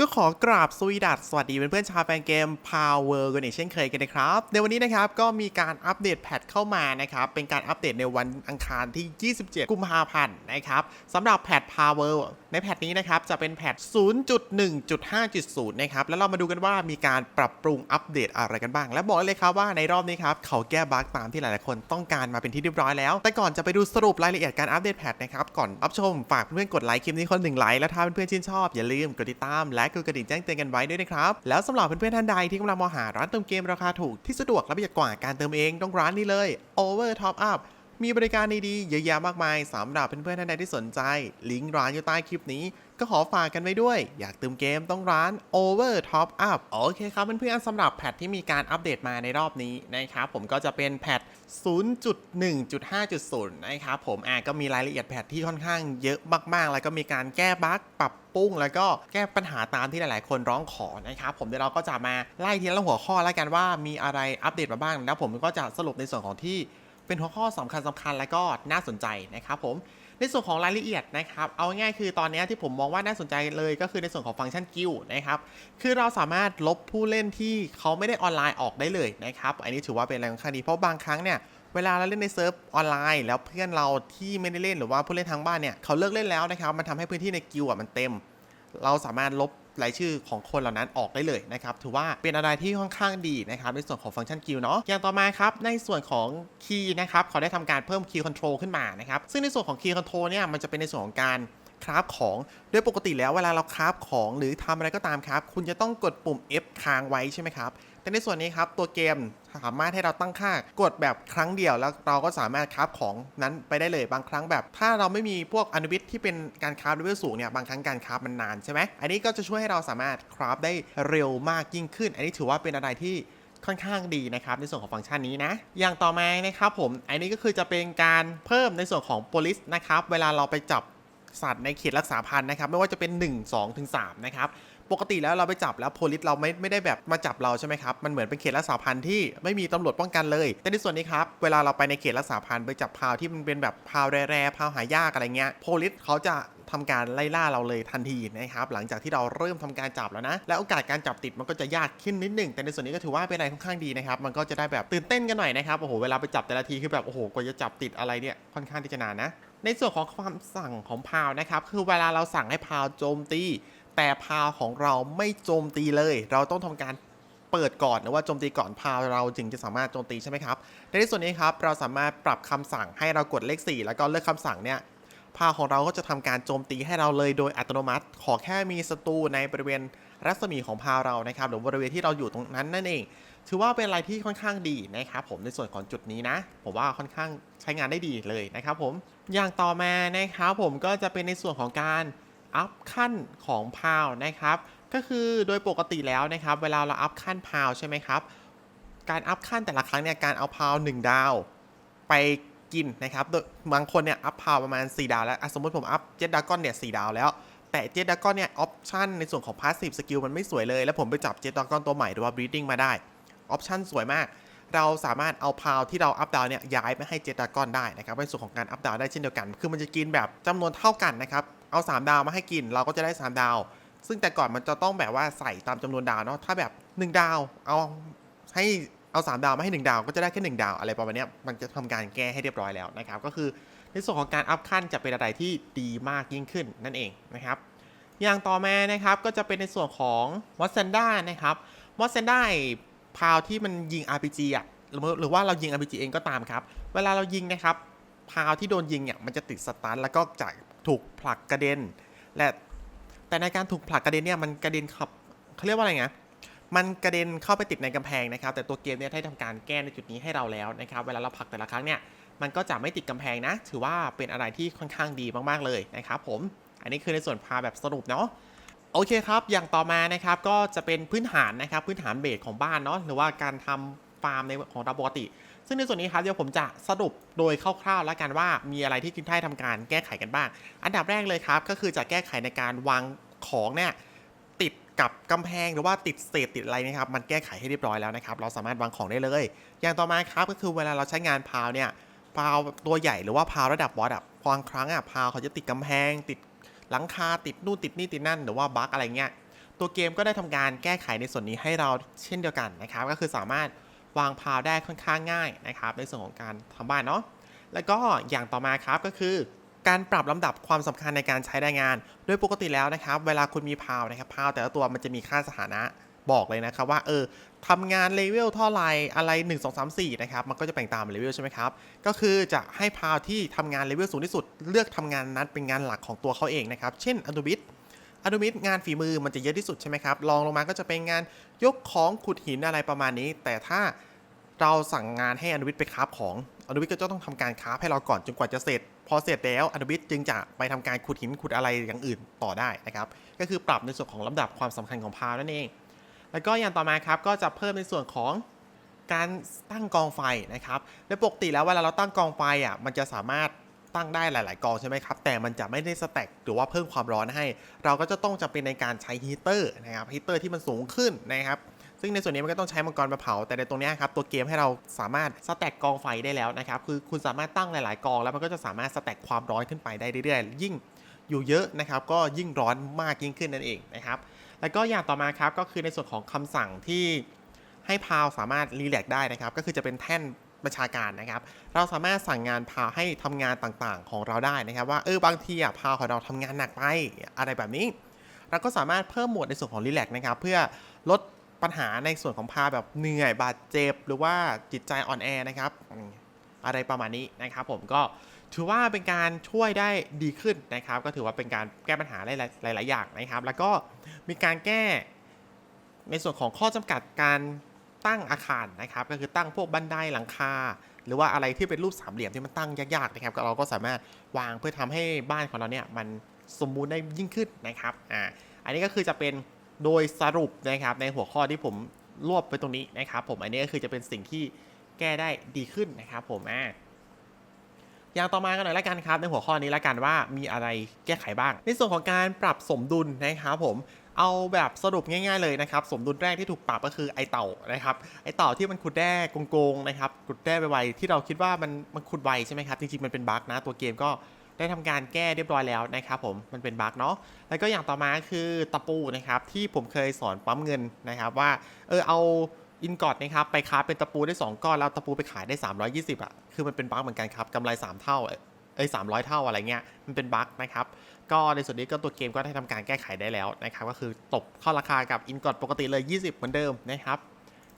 ก็ขอกราบสวีดัสสวัสดีเพื่อนๆชาวแฟนเกม Power กันอีกเช่นเคยกันนะครับ ในวันนี้นะครับก็มีการอัปเดตแพทเข้ามานะครับ เป็นการอัปเดตในวันอังคารที่ 27 กุมภาพันธ์นะครับสำหรับแพท Power ในแพทนี้นะครับจะเป็นแพท 0.1.5.0 นะครับ แล้วเรามาดูกันว่ามีการปรับปรุงอัปเดตอะไรกันบ้าง และบอกเลยครับว่าในรอบนี้ครับเขาแก้บั๊กตามที่หลายๆคนต้องการมาเป็นที่เรียบร้อยแล้ว แต่ก่อนจะไปดูสรุปรายละเอียดการอัปเดตแพทนะครับก่อนรับชมฝากเพื่อนๆกดไลค์คลิปนี้คนหนึ่งไลค์และถ้าเพื่อนๆชื่นชอบอย่าลืมกดติดตามและกดกระดิ่งแจ้งเตือนกันไว้ด้วยนะครับ แล้วสำหรับเพื่อนๆท่านใดที่กำลังมองหาร้านเติมเกมราคาถูกที่สะดวกและประหยัดกว่าการเติมเองต้องร้านนี้เลย Over Top Up มีบริการดีๆเยอะแยะมากมายสำหรับเพื่อนๆท่านใดที่สนใจ ลิงก์ร้านอยู่ใต้คลิปนี้ ก็ขอฝากกันไว้ด้วย อยากเติมเกมต้องร้าน Over Top Up โอเคครับเพื่อนๆสำหรับแพทที่มีการอัปเดตมาในรอบนี้นะครับผมก็จะเป็นแพท 0.1.5.0 นะครับผมอะก็มีรายละเอียดแพทที่ค่อนข้างเยอะมากๆ แล้วก็มีการแก้บั๊กปรับปรุงแล้วก็แก้ปัญหาตามที่หลายๆ คนร้องขอนะครับผมเดี๋ยวเราก็จะมาไล่ทีละหัวข้อแล้วกันว่ามีอะไรอัปเดตมาบ้าง แล้วผมก็จะสรุปในส่วนของที่ เป็นหัวข้อสำคัญสคัญและก็น่าสนใจนะครับผมในส่วนของรายละเอียดนะครับ เอาง่ายคือตอนนี้ที่ผมมองว่าน่าสนใจเลยก็คือในส่วนของฟังก์ชันกิลนะครับ คือเราสามารถลบผู้เล่นที่เขาไม่ได้ออนไลน์ออกได้เลยนะครับ อันนี้ถือว่าเป็นอะไรค่อนข้างดีเพราะบางครั้งเนี่ยเวลาเราเล่นในเซิร์ฟออนไลน์แล้วเพื่อนเราที่ไม่ได้เล่นหรือว่าผู้เล่นทางบ้านเนี่ยเขาเลิกเล่นแล้วนะครับ มันทำให้พื้นที่ในกิลอะมันเต็ม เราสามารถลบ รายชื่อของคนเหล่านั้นออกได้เลยนะครับถือว่าเป็นอะไรที่ค่อนข้างดีนะครับในส่วนของฟังก์ชันคิวเนาะอย่างต่อมาครับในส่วนของคีย์นะครับเขาได้ทำการเพิ่มคีย์คอนโทรลขึ้นมานะครับซึ่งในส่วนของคีย์คอนโทรลเนี่ยมันจะเป็นในส่วนของการ คราฟของโดยปกติแล้วเวลาเราคราฟของหรือทำอะไรก็ตามครับ คุณจะต้องกดปุ่ม F ค้างไว้ใช่ไหมครับ แต่ในส่วนนี้ครับตัวเกมสามารถให้เราตั้งค่ากดแบบครั้งเดียวแล้วเราก็สามารถคราฟของนั้นไปได้เลยบางครั้งแบบ ถ้าเราไม่มีพวกอนุวิทย์ที่เป็นการคราฟเลเวลสูงเนี่ยบางครั้งการคราฟมันนานใช่ไหมอันนี้ก็จะช่วยให้เราสามารถคราฟได้เร็วมากยิ่งขึ้น อันนี้ถือว่าเป็นอะไรที่ค่อนข้างดีนะครับในส่วนของฟังก์ชันนี้นะ อย่างต่อมานะครับผม อันนี้ก็คือจะเป็นการเพิ่มในส่วนของ police นะครับ เวลาเราไปจับ สัตว์ในเขตรักษาพันธุ์นะครับ ไม่ว่าจะเป็น 1 2ถึง3นะครับ ปกติแล้วเราไปจับแล้วโพลิสเราไม่ไม่ได้แบบมาจับเราใช่ไหมครับ มันเหมือนเป็นเขตรักษาพันธุ์ที่ไม่มีตำรวจป้องกันเลย แต่ในส่วนนี้ครับ เวลาเราไปในเขตรักษาพันธุ์ไปจับพาวที่มันเป็นแบบพาวแร่ๆพาวหายากอะไรเงี้ย โพลิสเขาจะทำการไล่ล่าเราเลยทันทีนะครับหลังจากที่เราเริ่มทำการจับแล้วนะ และโอกาสการจับติดมันก็จะยากขึ้นนิดหนึ่งแต่ในส่วนนี้ก็ถือว่าเป็นอะไรค่อนข้างดีนะครับ มันก็จะได้แบบตื่นเต้นกันหน่อยนะครับโอ้โหเวลาไปจับแต่ละทีคือแบบโอ้โหกว่าจะจับติดอะไรเนี่ยค่อนข้างที่จะนานนะ ในส่วนของความสั่งของพาวนะครับ คือเวลาเราสั่งให้พาวโจมตี แต่พาวของเราไม่โจมตีเลย เราต้องทำการเปิดก่อนหรือว่าโจมตีก่อนพาวเราจึงจะสามารถโจมตีใช่ไหมครับแต่ในส่วนนี้ครับเราสามารถปรับคำสั่งให้เรากดเลข 4 แล้วก็เลือกคำสั่งเนี่ยพาวของเราก็จะทำการโจมตีให้เราเลยโดยอัตโนมัติ ขอแค่มีศัตรูในบริเวณรัศมีของพาวเรานะครับหรือบริเวณที่เราอยู่ตรงนั้นนั่นเอง ถือว่าเป็นอะไรที่ค่อนข้างดีนะครับผมในส่วนของจุดนี้นะ ผมว่าค่อนข้างใช้งานได้ดีเลยนะครับผมอย่างต่อมานะครับผมก็จะเป็นในส่วนของการอัพขั้นของพาวนะครับก็คือโดยปกติแล้วนะครับเวลาเราอัพขั้นพาวใช่ไหมครับการอัพขั้นแต่ละครั้งเนี่ยการเอาพาวหนึ่งดาวไปกินนะครับโดยบางคนเนี่ยอัพพาวประมาณ 4 ดาวแล้วสมมติผมอัพเจ็ดดากอนเนี่ยสดาวแล้ว แต่เจ็ดดากอนเนี่ยออปชั่นในส่วนของพาสซีฟสกิลมันไม่สวยเลย แล้วผมไปจับเจ็ดดากอนตัวใหม่หรือว่าบรีดิ้งมาได้ ออปชั่นสวยมาก เราสามารถเอาพาวที่เราอัพดาวเนี่ยย้ายไปให้เจ็ดดากอนได้นะครับในส่วนของการอัพดาวได้เช่นเดียวกัน คือมันจะกินแบบจำนวนเท่ากันนะครับเอา 3 ดาวมาให้กินเราก็จะได้ 3 ดาว ซึ่งแต่ก่อนมันจะต้องแบบว่าใส่ตามจำนวนดาวเนาะถ้าแบบ 1 ดาวเอาให้เอา 3 ดาวมาให้ 1 ดาวก็จะได้แค่ 1 ดาวอะไรประมาณนี้มันจะทำการแก้ให้เรียบร้อยแล้วนะครับก็คือในส่วนของการอัพขั้นจะเป็นอะไรที่ดีมากยิ่งขึ้นนั่นเองนะครับอย่างต่อมานะครับก็จะเป็นในส่วนของมอสเซนด้านะครับมอสเซนด้า พาวที่มันยิง RPG อะหรือหรือว่าเรายิง RPG เองก็ตามครับ เวลาเรายิงนะครับ พาวที่โดนยิงเนี่ยมันจะติดสตันแล้วก็จะถูกผลักกระเด็น และแต่ในการถูกผลักกระเด็นเนี่ยมันกระเด็นขับเขาเรียกว่าอะไรไงมันกระเด็นเข้าไปติดในกำแพงนะครับ แต่ตัวเกมเนี่ยได้ทำการแก้ในจุดนี้ให้เราแล้วนะครับ เวลาเราผลักแต่ละครั้งเนี่ยมันก็จะไม่ติดกำแพงนะ ถือว่าเป็นอะไรที่ค่อนข้างดีมากๆเลยนะครับผม อันนี้คือในส่วนพาแบบสรุปเนาะ โอเคครับ อย่างต่อมานะครับก็จะเป็นพื้นฐานนะครับพื้นฐานเบสของบ้านเนาะหรือว่าการทำฟาร์มในของเราปกติ ซึ่งในส่วนนี้ครับเดี๋ยวผมจะสรุปโดยคร่าวๆแล้วกันว่ามีอะไรที่คุณไทยทำการแก้ไขกันบ้าง อันดับแรกเลยครับ ก็คือจะแก้ไขในการวางของเนี่ยติดกับกำแพงหรือว่าติดเศษติดอะไรนะครับมันแก้ไขให้เรียบร้อยแล้วนะครับเราสามารถวางของได้เลย อย่างต่อมาครับก็คือเวลาเราใช้งานพาวเนี่ยพาวตัวใหญ่หรือว่าพาวระดับบอสอะบางครั้งอะพาวเขาจะติดกำแพงติด หลังคาติดนู่นติดนี่ติดนั่นหรือว่าบั๊กอะไรเงี้ย ตัวเกมก็ได้ทำการแก้ไขในส่วนนี้ให้เราเช่นเดียวกันนะครับ ก็คือสามารถวางพาวได้ค่อนข้างง่ายนะครับ ในส่วนของการทำบ้านเนาะ แล้วก็อย่างต่อมาครับก็คือการปรับลำดับความสำคัญในการใช้แรงงาน โดยปกติแล้วนะครับ เวลาคุณมีพาวนะครับพาวแต่ละตัวมันจะมีค่าสถานะ บอกเลยนะครับว่าเออทำงานเลเวลเท่าไรอะไร 1 2 3 4 นะครับ มันก็จะแบ่งตามเลเวลใช่ไหมครับ ก็คือจะให้พาวที่ทำงานเลเวลสูงที่สุด เลือกทำงานนั้นเป็นงานหลักของตัวเขาเองนะครับ เช่นอ n ูบิ t อ n ูบิ t งานฝีมือมันจะเยอะที่สุดใช่ไหมครับรองลงมาก็จะเป็นงานยกของขุดหินอะไรประมาณนี้ แต่ถ้าเราสั่งงานให้อนุวิทย์ไปคราฟของอนุวิทย์ก็จะต้องทำการคราฟให้เราก่อนจนกว่าจะเสร็จ พอเสร็จแล้วอนุวิทย์จึงจะไปทำการขุดหินขุดอะไรอย่างอื่นต่อได้นะครับ ก็คือปรับในส่วนของลำดับความสำคัญของพาวนั่นเอง แล้วก็อย่างต่อมาครับก็จะเพิ่มในส่วนของการตั้งกองไฟนะครับโดยปกติแล้วเวลาเราตั้งกองไฟอะมันจะสามารถตั้งได้หลาย ๆ กองใช่ไหมครับ แต่มันจะไม่ได้สแต็กหรือว่าเพิ่มความร้อนให้ เราก็จะต้องจำเป็นในการใช้ฮีเตอร์นะครับฮีเตอร์ที่มันสูงขึ้นนะครับซึ่งในส่วนนี้มันก็ต้องใช้มังกรมาเผา แต่ในตรงนี้ครับตัวเกมให้เราสามารถสแต็กกองไฟได้แล้วนะครับคือคุณสามารถตั้งหลาย ๆ กอง แล้วมันก็จะสามารถสแต็กความร้อนขึ้นไปได้เรื่อย ๆ ยิ่งอยู่เยอะนะครับก็ยิ่งร้อนมากยิ่งขึ้นนั่นเองนะครับ แล้วก็อย่างต่อมาครับก็คือในส่วนของคำสั่งที่ให้พาวสามารถรีแลกได้นะครับ ก็คือจะเป็นแท่นบัญชาการนะครับ เราสามารถสั่งงานพาวให้ทำงานต่างๆ ของเราได้นะครับ ว่าเออบางทีอะพาวของเราทำงานหนักไปอะไรแบบนี้ เราก็สามารถเพิ่มหมวดในส่วนของรีแลกนะครับ เพื่อลดปัญหาในส่วนของพาแบบเหนื่อยบาดเจ็บ หรือว่าจิตใจอ่อนแอนะครับ อะไรประมาณนี้นะครับ ผมก็ ถือว่าเป็นการช่วยได้ดีขึ้นนะครับ ก็ถือว่าเป็นการแก้ปัญหาหลาย ๆ อย่างนะครับ แล้วก็มีการแก้ในส่วนของข้อจำกัดการตั้งอาคารนะครับ ก็คือตั้งพวกบันไดหลังคา หรือว่าอะไรที่เป็นรูปสามเหลี่ยมที่มันตั้งยาก ๆ นะครับเราก็สามารถวางเพื่อทำให้บ้านของเราเนี่ยมันสมบูรณ์ได้ยิ่งขึ้นนะครับอ่าอันนี้ก็คือจะเป็นโดยสรุปนะครับในหัวข้อที่ผมรวบไปตรงนี้นะครับ ผมอันนี้ก็คือจะเป็นสิ่งที่แก้ได้ดีขึ้นนะครับ ผมอ่า อย่างต่อมากันหน่อยละกันครับในหัวข้อนี้ละกันว่ามีอะไรแก้ไขบ้าง ในส่วนของการปรับสมดุลนะครับผมเอาแบบสรุปง่ายๆเลยนะครับ สมดุลแรกที่ถูกปรับก็คือไอเต่านะครับ ไอเต่าที่มันขุดแร่โกงๆนะครับขุดแร่ไวๆที่เราคิดว่ามันมันขุดไวใช่ไหมครับ จริงๆมันเป็นบั๊กนะตัวเกมก็ได้ทำการแก้เรียบร้อยแล้วนะครับผมมันเป็นบั๊กเนาะแล้วก็อย่างต่อมาคือตะปูนะครับที่ผมเคยสอนปั๊มเงินนะครับว่าเออเอา อินกอดนะครับไปค้าเป็นตะปูได้ 2 ก้อนแล้วตะปูไปขายได้ 320อะคือมันเป็นบั๊กเหมือนกันครับกำไร 3 เท่าเอ้ย300เท่าอะไรเงี้ยมันเป็นบั๊กนะครับก็ในส่วนนี้ก็ตัวเกมก็ได้ทำการแก้ไขได้แล้วนะครับก็คือตบเข้าราคากับอินกอดปกติเลย 20 เหมือนเดิมนะครับ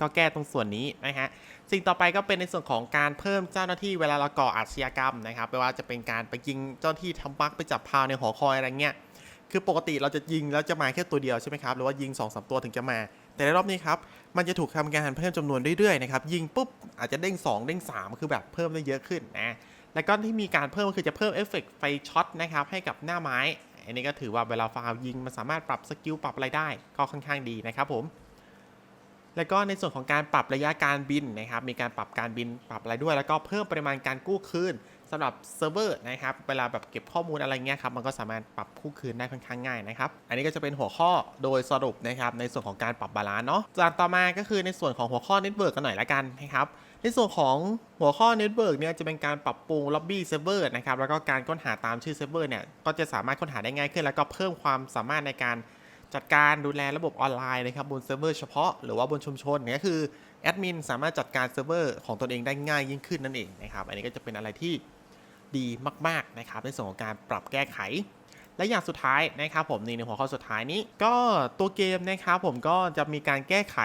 ก็แก้ตรงส่วนนี้นะฮะสิ่งต่อไปก็เป็นในส่วนของการเพิ่มเจ้าหน้าที่เวลาเราก่ออาชญากรรมนะครับไม่ว่าจะเป็นการไปยิงเจ้าหน้าที่ทำบั๊กไปจับพาวในหอคอยอะไรเงี้ยคือปกติเราจะยิงแล้วจะมาแค่ตัวเดียวใช่ไหมครับหรือว่ายิง2อสตัวถึงจะมา แต่ในรอบนี้ครับ มันจะถูกทำการเพิ่มจำนวนเรื่อยๆนะครับ ยิงปุ๊บอาจจะเด้ง 2 เด้ง 3 คือแบบเพิ่มได้เยอะขึ้นนะ แล้วก็ที่มีการเพิ่มก็คือจะเพิ่มเอฟเฟกต์ไฟช็อตนะครับให้กับหน้าไม้ อันนี้ก็ถือว่าเวลาฟาวยิงมันสามารถปรับสกิลปรับอะไรได้ ก็ค่อนข้างดีนะครับผม แล้วก็ในส่วนของการปรับระยะการบินนะครับ มีการปรับการบินปรับอะไรด้วย แล้วก็เพิ่มปริมาณการกู้คืนสำหรับเซิร์ฟเวอร์นะครับ เวลาแบบเก็บข้อมูลอะไรเงี้ยครับ มันก็สามารถปรับกู้คืนได้ค่อนข้างง่ายนะครับ อันนี้ก็จะเป็นหัวข้อโดยสรุปนะครับ ในส่วนของการปรับบาลานซ์เนาะจากต่อมาก็คือในส่วนของหัวข้อเน็ตเวิร์กกันหน่อยละกันนะครับ ในส่วนของหัวข้อเน็ตเวิร์กเนี่ยจะเป็นการปรับปรุงล็อบบี้เซิร์ฟเวอร์นะครับ แล้วก็การค้นหาตามชื่อเซิร์ฟเวอร์เนี่ย ก็จะสามารถค้นหาได้ง่ายขึ้น แล้วก็เพิ่มความสามารถในการ จัดการดูแลระบบออนไลน์นะครับบนเซิร์ฟเวอร์เฉพาะหรือว่าบนชุมชนเนี่ยก็คือแอดมินสามารถจัดการเซิร์ฟเวอร์ของตนเองได้ง่ายยิ่งขึ้นนั่นเองนะครับอันนี้ก็จะเป็นอะไรที่ดีมาก ๆ นะครับในส่วนของการปรับแก้ไข และอย่างสุดท้ายนะครับผมนี่ในหัวข้อสุดท้ายนี้ ก็ตัวเกมนะครับผมก็จะมีการแก้ไข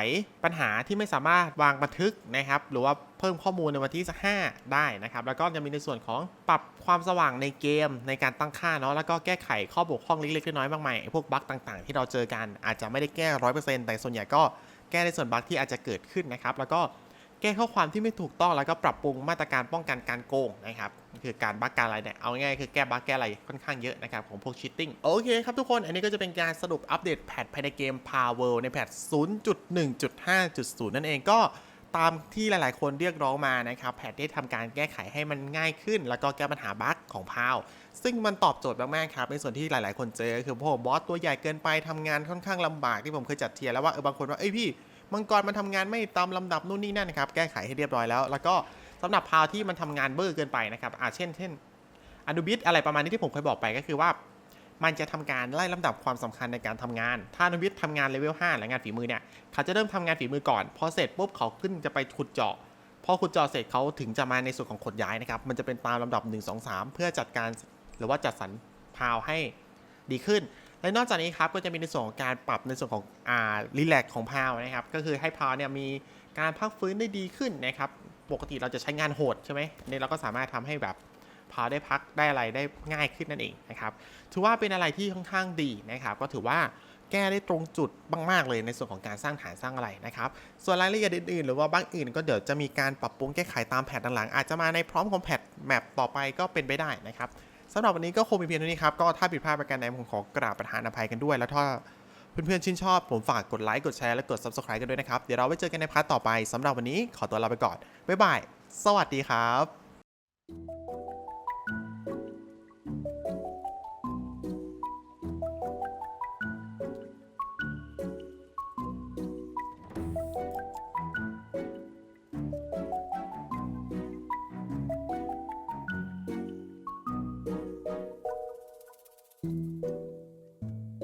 ปัญหาที่ไม่สามารถวางบันทึกนะครับหรือว่าเพิ่มข้อมูลในวันที่สัก5ได้นะครับ แล้วก็จะมีในส่วนของปรับความสว่างในเกมในการตั้งค่าเนาะแล้วก็แก้ไขข้อบกพร่องเล็กๆน้อยๆมากมายพวกบั๊กต่างๆ ที่เราเจอกันอาจจะไม่ได้แก้ร้อยเปอร์เซ็นต์แต่ส่วนใหญ่ก็แก้ในส่วนบั๊กที่อาจจะเกิดขึ้นนะครับแล้วก็ แก้ข้อความที่ไม่ถูกต้องแล้วก็ปรับปรุงมาตรการป้องกันการโกงนะครับคือการบั๊กการอะไรเนี่ยเอาง่ายคือแก้บั๊กแก้อะไรค่อนข้างเยอะนะครับของพวกชิตติ้งโอเคครับทุกคน อันนี้ก็จะเป็นการสรุปอัปเดตแพทภายในเกม Power ในแพท0.1.5.0 นั่นเองก็ตามที่หลาย ๆ คนเรียกร้องมานะครับแพทได้ทำการแก้ไขให้มันง่ายขึ้น แล้วก็แก้ปัญหาบั๊กของพาว ซึ่งมันตอบโจทย์มาก ๆ ครับ ในส่วนที่หลาย ๆ คนเจอ คือพวกบอสตัวใหญ่เกินไปทำงานค่อนข้างลำบากที่ผมเคยจัดเทียร์แล้วว่าเออบางคนว่าเอ้ยพี่ มังกรมันทำงานไม่ตามลำดับนู่นนี่นั่นนะครับ แก้ไขให้เรียบร้อยแล้ว แล้วก็สำหรับพาวที่มันทำงานเบอร์เกินไปนะครับอาเช่น เช่นอนุบิทอะไรประมาณนี้ที่ผมเคยบอกไปก็คือว่า มันจะทำการไล่ลำดับความสำคัญในการทำงาน ถ้าอนาวิทย์ทำงานเลเวล5และงานฝีมือเนี่ยเขาจะเริ่มทำงานฝีมือก่อน พอเสร็จปุ๊บเขาขึ้นจะไปขุดเจาะพอขุดเจาะเสร็จเขาถึงจะมาในส่วนของขดย้ายนะครับ มันจะเป็นตามลำดับ 1 2 3 เพื่อจัดการหรือว่าจัดสรรพาวให้ดีขึ้น และนอกจากนี้ครับก็จะมีในส่วนของการปรับในส่วนของอ่ารีแลกของพาวนะครับ ก็คือให้พาวเนี่ยมีการพักฟื้นได้ดีขึ้นนะครับ ปกติเราจะใช้งานโหดใช่ไหมเนี่ยเราก็สามารถทำให้แบบพาวได้พักได้อะไรได้ง่ายขึ้นนั่นเองนะครับถือว่าเป็นอะไรที่ค่อนข้างดีนะครับ ก็ถือว่าแก้ได้ตรงจุดมากๆเลยในส่วนของการสร้างฐานสร้างอะไรนะครับ ส่วนรายละเอียดอื่นๆ หรือว่าบางอื่น ก็เดี๋ยวจะมีการปรับปรุงแก้ไขตามแพทหลังๆอาจจะมาในพร้อมของแพทแมปต่อไปก็เป็นไปได้นะครับ สำหรับวันนี้ก็คงมีเพียงเท่านี้ครับ ก็ถ้าผิดพลาดประการใดผมขอกราบประทานอภัยกันด้วย แล้วถ้าเพื่อนๆชื่นชอบ ผมฝากกดไลค์ กดแชร์ และกด subscribe กันด้วยนะครับ เดี๋ยวเราไว้เจอกันในพาร์ทต่อไปสำหรับวันนี้ขอตัวลาไปก่อน บ๊ายบาย สวัสดีครับ